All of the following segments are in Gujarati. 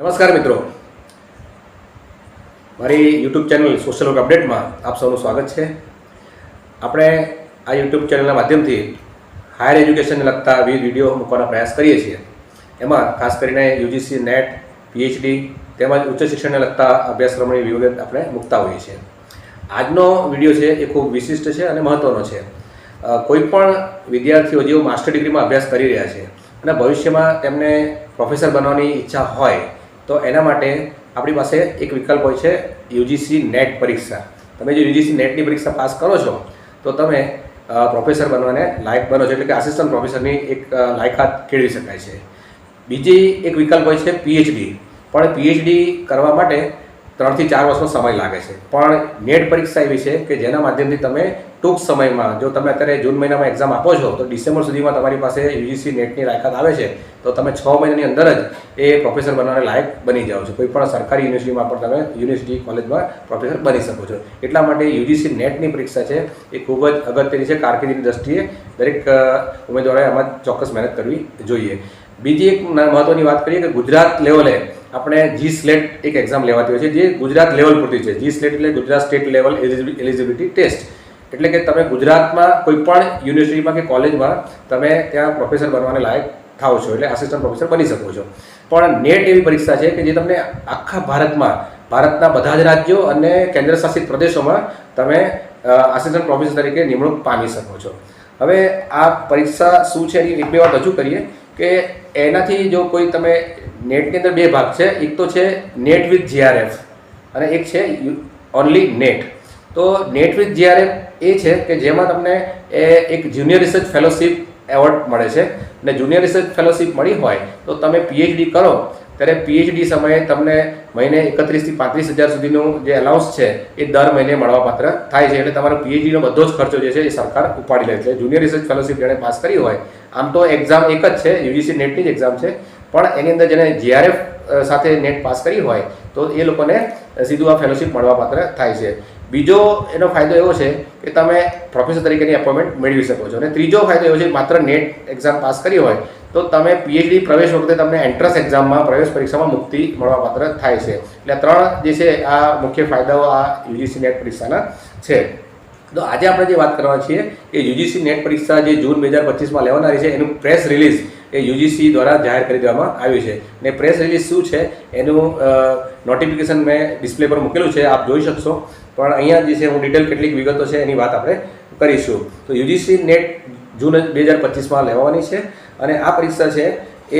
નમસ્કાર મિત્રો. મારી યુટ્યુબ ચેનલ સોશિયલ વર્ક અપડેટમાં આપ સૌનું સ્વાગત છે. આપણે આ યુટ્યુબ ચેનલના માધ્યમથી હાયર એજ્યુકેશનને લગતા વિવિધ વીડિયો મૂકવાનો પ્રયાસ કરીએ છીએ. એમાં ખાસ કરીને યુજીસી, નેટ પીએચડી તેમજ ઉચ્ચ શિક્ષણને લગતા અભ્યાસક્રમની વિગત આપણે મૂકતા હોઈએ છીએ. આજનો વીડિયો છે એ ખૂબ વિશિષ્ટ છે અને મહત્ત્વનો છે. કોઈપણ કોઈ પણ વિદ્યાર્થીઓ જેઓ માસ્ટર ડિગ્રીમાં અભ્યાસ કરી રહ્યા છે અને ભવિષ્યમાં તેમને પ્રોફેસર બનવાની ઈચ્છા હોય તો એના માટે આપણી પાસે એક વિકલ્પ હોય છે યુજીસી નેટ પરીક્ષા. તમે જો યુજીસી નેટની પરીક્ષા પાસ કરો છો, તો તમે પ્રોફેસર બનવાને લાયક બનો છો. એટલે કે આસિસ્ટન્ટ પ્રોફેસરની એક લાયકાત કેળવી શકાય છે. બીજી એક વિકલ્પ હોય છે પીએચડી પણ પીએચડી કરવા માટે ત્રણથી ચાર વર્ષનો સમય લાગે છે. પણ નેટ પરીક્ષા એવી છે કે જેના માધ્યમથી તમે ટૂંક સમયમાં, જો તમે અત્યારે જૂન મહિનામાં એક્ઝામ આપો છો, તો ડિસેમ્બર સુધીમાં તમારી પાસે યુજીસી નેટની લાયકાત આવે છે, તો તમે છ મહિનાની અંદર જ એ પ્રોફેસર બનવાને લાયક બની જાઓ છો. કોઈ પણ સરકારી યુનિવર્સિટીમાં પણ તમે યુનિવર્સિટી કોલેજમાં પ્રોફેસર બની શકો છો. એટલા માટે યુજીસી નેટની પરીક્ષા છે, એ ખૂબ જ અગત્યની છે કારકિર્દીની દ્રષ્ટિએ. દરેક ઉમેદવારોએ આમાં ચોક્કસ મહેનત કરવી જોઈએ. બીજી એક મહત્ત્વની વાત કરીએ કે ગુજરાત લેવલે આપણે જી સ્લેટ એક એક્ઝામ લેવાતી હોય છે, જે ગુજરાત લેવલ પૂરતી છે. જી સ્લેટ એટલે Gujarat state level eligibility test એટલે કે તમે ગુજરાતમાં કોઈ પણ યુનિવર્સિટીમાં કે કોલેજમાં તમે ત્યાં પ્રોફેસર બનવાને લાયક થાવ છો, એટલે આસિસ્ટન્ટ પ્રોફેસર બની શકો છો. પણ નેટ એવી પરીક્ષા છે કે જે તમને આખા ભારતમાં, ભારતના બધા જ રાજ્યો અને કેન્દ્ર શાસિત પ્રદેશોમાં તમે આસિસ્ટન્ટ પ્રોફેસર તરીકે નિમણૂક પામી શકો છો. હવે આ પરીક્ષા શું છે એની એક બે વાત રજૂ કરીએ કે એનાથી જો કોઈ તમે નેટની અંદર બે ભાગ છે. એક તો છે નેટ વિથ જીઆરએફ અને એક છે ઓનલી નેટ. તો નેટ વિથ જીઆરએફ એ છે કે જેમાં તમને એક જુનિયર રિસર્ચ ફેલોશિપ એવોર્ડ મળે છે. અને જુનિયર રિસર્ચ ફેલોશિપ મળી હોય તો તમે પીએચડી કરો. ત્યારે પીએચડી સમયે તમને મહિને એકત્રીસથી પાંત્રીસ હજાર સુધીનું જે એલાઉન્સ છે એ દર મહિને મળવાપાત્ર થાય છે. એટલે તમારો પીએચડીનો બધો જ ખર્ચો જે છે એ સરકાર ઉપાડી લે છે. જુનિયર રિસર્ચ ફેલોશિપ જેણે પાસ કરી હોય, આમ તો એક્ઝામ એક જ છે. યુજીસી નેટની જ એક્ઝામ છે. પણ એની અંદર જેને જીઆરએફ સાથે નેટ પાસ કરી હોય, તો એ લોકોને સીધું આ ફેલોશિપ મળવાપાત્ર થાય છે. બીજો એનો ફાયદો એવો છે કે તમે પ્રોફેસર તરીકેની એપોઇન્ટમેન્ટ મેળવી શકો છો. અને ત્રીજો ફાયદો એવો છે, માત્ર નેટ એક્ઝામ પાસ કરી હોય, તો તમે પીએચડી પ્રવેશ વખતે તમને એન્ટ્રન્સ એક્ઝામમાં પ્રવેશ પરીક્ષામાં મુક્તિ મળવાપાત્ર થાય છે. એટલે ત્રણ જે છે, આ મુખ્ય ફાયદાઓ આ યુજીસી નેટ પરીક્ષાના છે. તો આજે આપણે જે વાત કરવા છીએ એ યુજીસી નેટ પરીક્ષા જે જૂન બે હજાર પચીસમાં લેવાનારી છે, એનું પ્રેસ રિલીઝ એ યુજીસી દ્વારા જાહેર કરી દેવામાં આવ્યું છે. ને પ્રેસ રિલીઝ શું છે, એનું નોટિફિકેશન મેં ડિસ્પ્લે પર મૂકેલું છે, આપ જોઈ શકશો. પણ અહીંયા જે છે, હું ડિટેલ કેટલીક વિગતો છે, એની વાત આપણે કરીશું. તો યુજીસી નેટ જૂન બે હજાર પચીસમાં લેવાની છે અને આ પરીક્ષા છે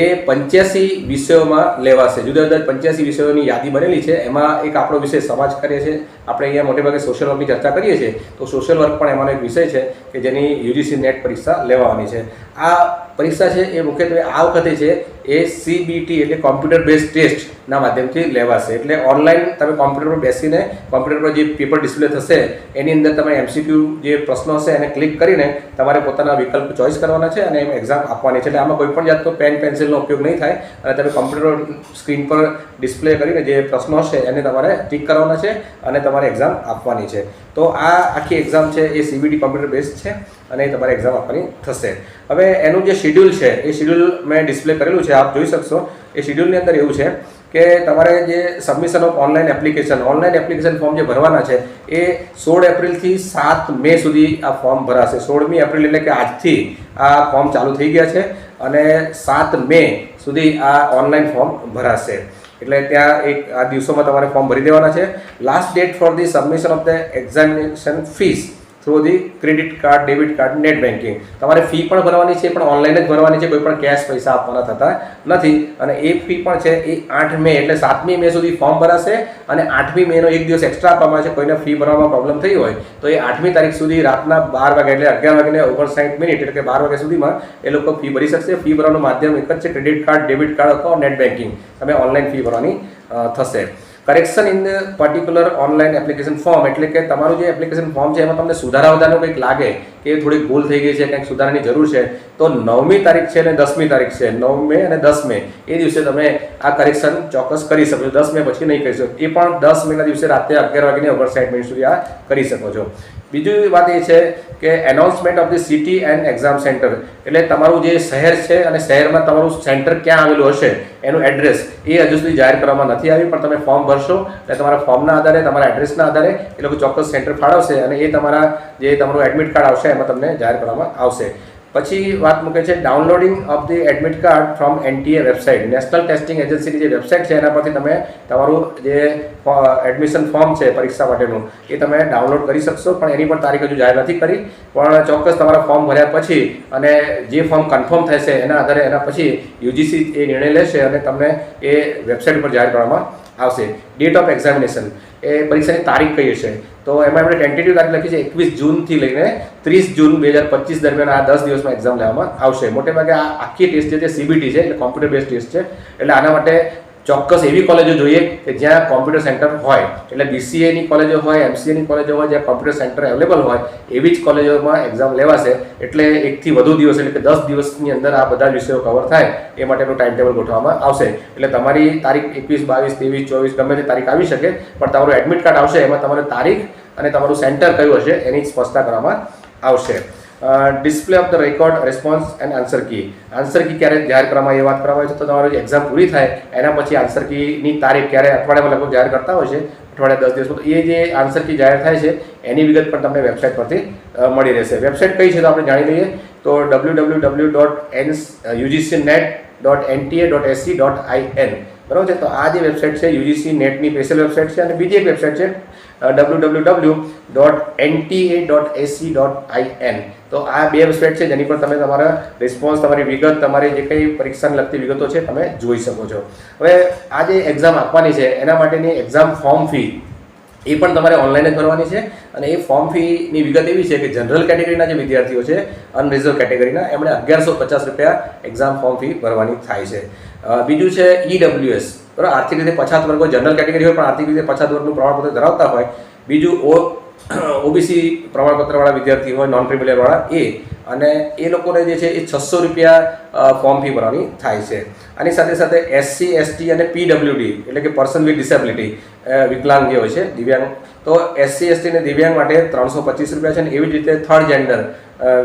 એ પંચ્યાસી વિષયોમાં લેવાશે. જુદા જુદા પંચ્યાસી વિષયોની યાદી બનેલી છે. એમાં એક આપણો વિષય સમાજ કાર્ય છે આપણે અહીંયા મોટેભાગે સોશિયલ વર્કની ચર્ચા કરીએ છીએ, તો સોશિયલ વર્ક પણ એમાંનો એક વિષય છે કે જેની યુજીસી નેટ પરીક્ષા લેવાની છે. આ પરીક્ષા છે એ મુખ્યત્વે આ વખતે છે એ સીબીટી એટલે કોમ્પ્યુટર બેઝ ટેસ્ટના માધ્યમથી લેવાશે. એટલે ઓનલાઈન તમે કોમ્પ્યુટર પર બેસીને કોમ્પ્યુટર પર જે પેપર ડિસ્પ્લે થશે, એની અંદર તમે એમસીક્યુ જે પ્રશ્નો હશે એને ક્લિક કરીને તમારે પોતાના વિકલ્પ ચોઇસ કરવાના છે અને એક્ઝામ આપવાની છે. એટલે આમાં કોઈ પણ જાતનો પેન પેન્સિલનો ઉપયોગ નહીં થાય અને તમે કોમ્પ્યુટર સ્ક્રીન પર ડિસ્પ્લે કરીને જે પ્રશ્નો હશે એને તમારે ટીક કરવાના છે અને તમારે એક્ઝામ આપવાની છે. તો આ આખી એક્ઝામ છે એ સીબીટી કોમ્પ્યુટર બેઝ છે અને તમારે એક્ઝામ આપવાની થશે. હવે એનું જે શિડ્યુલ છે, એ શિડ્યુલ મેં ડિસ્પ્લે કરેલું છે, આપ જોઈ શકશો. એ શિડ્યુલની અંદર એવું છે કે તમારે જે submission of online application online application form જે ભરવાના છે, એ સોળ એપ્રિલથી સાત મે સુધી આ ફોર્મ ભરાશે. સોળમી એપ્રિલ એટલે કે આજથી આ ફોર્મ ચાલુ થઈ ગયા છે અને સાત મે સુધી આ ઓનલાઈન ફોર્મ ભરાશે. એટલે ત્યાં એક આ દિવસોમાં તમારે ફોર્મ ભરી દેવાના છે. Last date for the submission of the examination fees through the credit card debit card net banking તમારે ફી પણ ભરવાની છે, પણ ઓનલાઈન જ ભરવાની છે, કોઈ પણ કેશ પૈસા આપવાના થતા નથી. અને એ ફી પણ છે, એ આઠ મે એટલે સાતમી મે સુધી ફોર્મ ભરાશે અને આઠમી મેનો એક દિવસ એક્સ્ટ્રા આપવામાં છે, કોઈને ફી ભરવામાં પ્રોબ્લેમ થઈ હોય, તો એ આઠમી તારીખ સુધી રાતના બાર વાગે એટલે અગિયાર વાગે ઓગણસાઠ મિનિટ એટલે કે બાર વાગ્યા સુધીમાં એ લોકો ફી ભરી શકશે. ફી ભરવાનું માધ્યમ એક જ છે ક્રેડિટ કાર્ડ ડેબિટ કાર્ડ અથવા નેટ બેન્કિંગ તમે ઓનલાઈન ફી ભરવાની થશે. Correction in particular online application form એટલે કે તમારું જે એપ્લિકેશન ફોર્મ છે, એમાં તમને સુધારા વધારાનું કંઈક લાગે કે થોડીક ભૂલ થઈ ગઈ છે, કંઈક સુધારાની જરૂર છે, તો નવમી તારીખ છે અને દસમી તારીખ છે, નવ મે અને દસ મે. એ દિવસે તમે આ કરેક્શન ચોક્કસ કરી શકો છો. દસ મે પછી નહીં કરી શકો. એ પણ દસ મેના દિવસે રાતે અગિયાર વાગ્યાની ઓગણસાઠ મિનિટ સુધી આ કરી શકો છો. બીજી વાત એ છે કે announcement of the city and exam centre એટલે તમારું જે શહેર છે અને શહેરમાં તમારું સેન્ટર ક્યાં આવેલું હશે, એનું એડ્રેસ એ હજુ સુધી જાહેર કરવામાં નથી આવી, પણ તમે ફોર્મ ભરશો. એટલે તમારા ફોર્મના આધારે, તમારા એડ્રેસના આધારે એ લોકો ચોક્કસ સેન્ટર ફાળવશે અને એ તમારા જે તમારું એડમિટ કાર્ડ આવશે એમાં તમને જાહેર કરવામાં આવશે. પછી વાત મૂકે છે downloading of the admit card from NTA website national testing એજન્સીની જે વેબસાઇટ છે, એના પરથી તમે તમારું જે એડમિશન ફોર્મ છે, પરીક્ષા માટેનું, એ તમે ડાઉનલોડ કરી શકશો. પણ એની પણ તારીખ હજુ જાહેર નથી કરી. પણ ચોક્કસ તમારા ફોર્મ ભર્યા પછી અને જે ફોર્મ કન્ફર્મ થશે, એના આધારે એના પછી યુજીસી એ નિર્ણય લેશે અને તમને એ વેબસાઇટ પર જાહેર કરવામાં આવશે. ડેટ ઓફ એક્ઝામિનેશન એ પરીક્ષાની તારીખ કહીએ છે તો એમાં આપણે ટેન્ટેટિવ તારીખ લખી છે, એકવીસ જૂનથી લઈને ત્રીસ જૂન બે હજાર પચીસ દરમિયાન આ દસ દિવસમાં એક્ઝામ લેવામાં આવશે. મોટે ભાગે આ આખી ટેસ્ટ જે છે સીબીટી છે, એટલે કોમ્પ્યુટર બેઝ ટેસ્ટ છે. એટલે આના માટે ચોક્કસ એવી કોલેજો જોઈએ કે જ્યાં કોમ્પ્યુટર સેન્ટર હોય. એટલે બીસીએની કોલેજો હોય એમસીએની કોલેજો હોય, જ્યાં કોમ્પ્યુટર સેન્ટર અવેલેબલ હોય, એવી જ કોલેજોમાં એક્ઝામ લેવાશે. એટલે એકથી વધુ દિવસ, એટલે કે દસ દિવસની અંદર આ બધા વિષયો કવર થાય, એ માટેનું ટાઈમ ટેબલ ગોઠવવામાં આવશે. એટલે તમારી તારીખ એકવીસ, બાવીસ, ત્રેવીસ, ચોવીસ, ગમે તે તારીખ આવી શકે, પણ તમારું એડમિટ કાર્ડ આવશે, એમાં તમારે તારીખ અને તમારું સેન્ટર કયું હશે, એની સ્પષ્ટતા કરવામાં આવશે. Display of the record response and answer key answer key ક્યારે જાહેર કરવામાં એ વાત કરવામાં આવે છે, તો તમારી એક્ઝામ પૂરી થાય, એના પછી આન્સર કીની તારીખ ક્યારે અઠવાડિયામાં લગભગ જાહેર કરતા હોય છે, અઠવાડિયા દસ દિવસ એ જે આન્સર કી જાહેર થાય છે, એની વિગત પણ તમને વેબસાઇટ પરથી મળી રહેશે. વેબસાઇટ કઈ છે તો આપણે જાણી લઈએ, તો W W W dot N UGC NET dot NTA dot SC dot I N બરાબર છે? તો આ જે વેબસાઇટ છે યુજીસી નેટની સ્પેશિયલ વેબસાઇટ છે અને બીજી એક વેબસાઇટ છે W W W dot NTA dot AC dot I N તો આ બે વેબસાઇટ છે, જેની પર તમે તમારા રિસ્પોન્સ તમારી વિગત, તમારી જે કંઈ પરીક્ષાને લગતી વિગતો છે, તમે જોઈ શકો છો. હવે આ જે એક્ઝામ આપવાની છે, એના માટેની એક્ઝામ ફોર્મ ફી એ પણ તમારે ઓનલાઈન જ ભરવાની છે. અને એ ફોર્મ ફીની વિગત એવી છે કે જનરલ કેટેગરીના જે વિદ્યાર્થીઓ છે અનરિઝર્વ કેટેગરીના એમણે અગિયારસો પચાસ રૂપિયા એક્ઝામ ફોર્મ ફી ભરવાની થાય છે. બીજું છે ઈડબ્લ્યુએસ બરાબર? આર્થિક રીતે પછાત વર્ગો જનરલ કેટેગરી હોય પણ આર્થિક રીતે પછાત વર્ગનું પ્રમાણપત્ર ધરાવતા હોય. બીજું ઓ ઓબીસી પ્રમાણપત્રવાળા વિદ્યાર્થી હોય નોન ક્રિમિનલવાળા એ અને એ લોકોને જે છે એ છસો રૂપિયા ફોર્મ ફી ભરવાની થાય છે. આની સાથે સાથે એસસી એસટી અને પીડબ્લ્યુડી એટલે કે પર્સન વિથ ડિસેબિલિટી વિકલાંગ જે હોય છે, દિવ્યાંગ. તો એસસી એસટી અને દિવ્યાંગ માટે ત્રણસો પચીસ રૂપિયા છે અને એવી જ રીતે થર્ડ જેન્ડર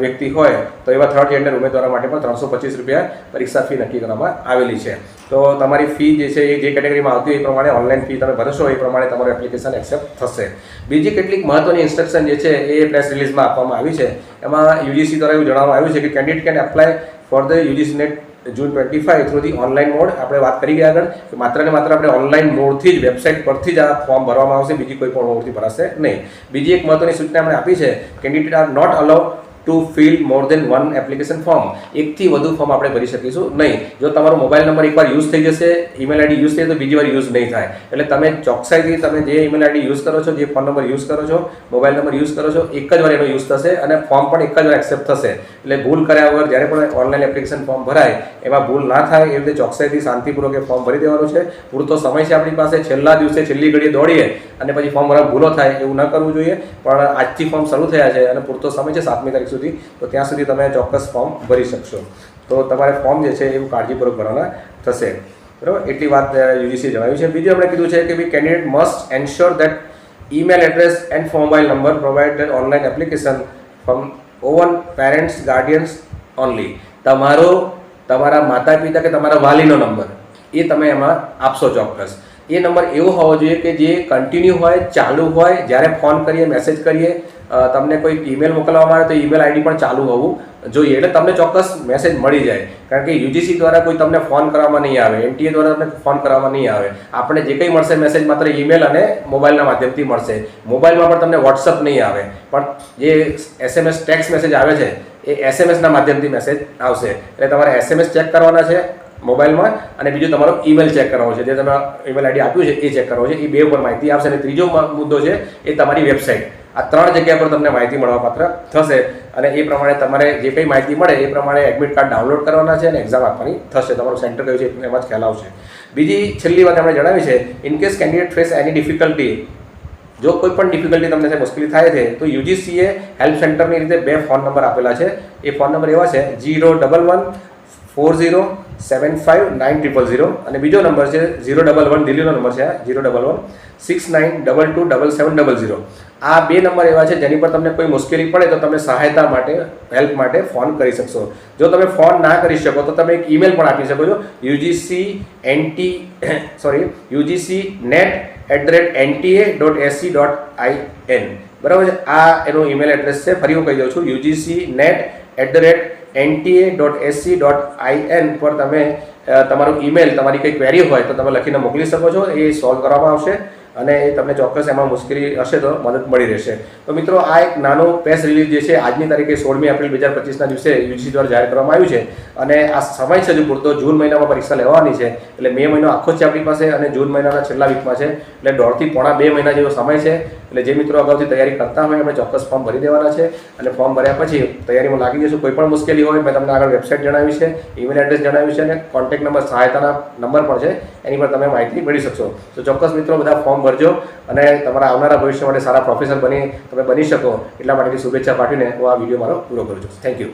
વ્યક્તિ હોય, તો એવા થર્ડ જેન્ડર ઉમેદવારો માટે પણ ત્રણસો પચીસ રૂપિયા પરીક્ષા ફી નક્કી કરવામાં આવેલી છે. તો તમારી ફી જે છે એ જે કેટેગરીમાં આવતી હોય એ પ્રમાણે ઓનલાઈન ફી તમે ભરશો, એ પ્રમાણે તમારું એપ્લિકેશન એક્સેપ્ટ થશે. બીજી કેટલીક મહત્વની ઇન્સ્ટ્રક્શન જે છે એ પ્રેસ રિલીઝમાં આપવામાં આવી છે. એમાં યુજીસી દ્વારા એવું જણાવવામાં આવ્યું છે કે candidate can apply for the UGC NET June twenty five through the online mode આપણે વાત કરી ગયા આગળ કે માત્ર ને માત્ર આપણે ઓનલાઈન મોડથી જ વેબસાઇટ પરથી જ આ ફોર્મ ભરવામાં આવશે. બીજી કોઈ પણ મોડથી ભરાશે નહીં. બીજી એક મહત્વની સૂચના આપણે આપી છે. Candidate are not allow to fill more than one application form એકથી વધુ ફોર્મ આપણે ભરી શકીશું નહીં. જો તમારો મોબાઈલ નંબર એકવાર યુઝ થઈ જશે ઈમેલ આઈડી યુઝ થઈ તો બીજી વાર યુઝ નહીં થાય. એટલે તમે ચોકસાઈથી તમે જે ઈમેલ આઈડી યુઝ કરો છો, જે ફોન નંબર યુઝ કરો છો મોબાઈલ નંબર યુઝ કરો છો, એક જ વાર એનો યુઝ થશે અને ફોર્મ પણ એક જ વાર એક્સેપ્ટ થશે. એટલે ભૂલ કર્યા વગર જ્યારે પણ ઓનલાઈન એપ્લિકેશન ફોર્મ ભરાય, એમાં ભૂલ ના થાય એ રીતે ચોકસાઈથી શાંતિપૂર્વક એ ફોર્મ ભરી દેવાનું છે. પૂરતો સમય છે આપણી પાસે. છેલ્લા દિવસે છેલ્લી ઘડીએ દોડીએ અને પછી ફોર્મ ભરવા ભૂલો થાય એવું ન કરવું જોઈએ. પણ આજથી ફોર્મ શરૂ થયા છે અને પૂરતો સમય છે સાતમી તારીખ સુધી તો ત્યાં સુધી તમે ચોક્કસ ફોર્મ ભરી શકશો. તો તમારે ફોર્મ જે છે એવું કાળજીપૂર્વક ભરવાના થશે. બરાબર? એટલી વાત યુજીસી જણાવ્યું છે. બીજું આપણે કીધું છે કે be candidate must ensure that email address and mobile number provided online application from own parents guardians only તમારો, તમારા માતા પિતા કે તમારા વાલીનો નંબર એ તમે એમાં આપશો ચોક્કસ. એ નંબર એવો હોવો જોઈએ કે જે કન્ટિન્યુ હોય, ચાલુ હોય, જ્યારે ફોન કરીએ મેસેજ કરીએ તમને કોઈ ઈમેલ મોકલવામાં આવે તો ઈમેલ આઈડી પણ ચાલુ હોવું જોઈએ. એટલે તમને ચોક્કસ મેસેજ મળી જાય. કારણ કે યુજીસી દ્વારા કોઈ તમને ફોન કરવામાં નહીં આવે. એનટીએ દ્વારા તમને ફોન કરવામાં નહીં આવે. આપણે જે કંઈ મળશે મેસેજ માત્ર ઈમેલ અને મોબાઈલના માધ્યમથી મળશે. મોબાઈલમાં પણ તમને વોટ્સઅપ નહીં આવે. પણ જે એસએમએસ ટેક્સ મેસેજ આવે છે, એ એસએમએસના માધ્યમથી મેસેજ આવશે. એટલે તમારે એસએમએસ ચેક કરવાના છે મોબાઈલમાં અને બીજું તમારો ઈમેલ ચેક કરવાનો છે. જે તમે ઈમેલ આઈડી આપ્યું છે, એ ચેક કરવો છે. એ બે ઉપર માહિતી આવશે. અને ત્રીજો મુદ્દો છે, એ તમારી વેબસાઇટ આ ત્રણ જગ્યા પર તમને માહિતી મળવાપાત્ર થશે. અને એ પ્રમાણે તમારે જે કંઈ માહિતી મળે એ પ્રમાણે એડમિટ કાર્ડ ડાઉનલોડ કરવાના છે અને એક્ઝામ આપવાની થશે. તમારું સેન્ટર કયું છે એમાં જ ખ્યાલ આવશે. બીજી છેલ્લી વાત આપણે જણાવી છે in case candidate face any difficulty જો કોઈ પણ ડિફિકલ્ટી તમને મુશ્કેલી થાય છે, તો યુજીસીએ હેલ્પ સેન્ટરની રીતે બે ફોન નંબર આપેલા છે. એ ફોન નંબર એવા છે, zero double one four zero seven five nine triple zero અને બીજો નંબર છે ઝીરો ડબલ વન દિલ્હીનો નંબર છે zero double one six nine double two double seven double zero. આ બે નંબર એવા છે જેની પર તમને કોઈ મુશ્કેલી પડે તો તમે સહાયતા માટે હેલ્પ માટે ફોન કરી શકશો. જો તમે ફોન ના કરી શકો તો તમે એક ઈમેલ પણ આપી શકો છો. UGC NT sorry UGC NET at the rate NTA dot AC dot I N બરાબર છે? આ એનો ઈમેલ એડ્રેસ છે. ફરી હું કહી દઉં છું. UGC NET at the rate NTA dot AC dot I N પર તમે તમારું ઈમેલ તમારી કંઈ ક્વેરી હોય તો તમે લખીને મોકલી શકો છો. એ સોલ્વ કરવામાં આવશે. અને એ તમને ચોક્કસ એમાં મુશ્કેલી હશે તો મદદ મળી રહેશે. તો મિત્રો, આ એક નાનો પ્રેસ રિલીઝ જે છે, આજની તારીખે સોળમી એપ્રિલ બે હજાર પચીસના દિવસે યુજીસી દ્વારા જાહેર કરવામાં આવ્યું છે. અને આ સમય છે હજુ પૂરતો, જૂન મહિનામાં પરીક્ષા લેવાની છે. એટલે મે મહિનો આખો છે આપણી પાસે અને જૂન મહિનાના છેલ્લા વીકમાં છે. એટલે દોઢથી પોણા બે મહિના જેવો સમય છે. એટલે જે મિત્રો અગાઉથી તૈયારી કરતા હોય એમણે ચોક્કસ ફોર્મ ભરી દેવાના છે. અને ફોર્મ ભર્યા પછી તૈયારીમાં લાગી જશું, કોઈ પણ મુશ્કેલી હોય, મેં તમને આગળ વેબસાઇટ જણાવી છે ઈમેલ એડ્રેસ જણાવ્યું છે અને કોન્ટેક્ટ નંબર સહાયતાના નંબર પણ છે. એની પર તમે માહિતી મેળવી શકશો. તો ચોક્કસ મિત્રો બધા ફોર્મ ભરજો અને તમારા આવનારા ભવિષ્ય માટે સારા પ્રોફેસર બની, તમે બની શકો. એટલા માટેની શુભેચ્છા પાઠવીને હું આ વીડિયો મારો પૂરો કરું છું. Thank you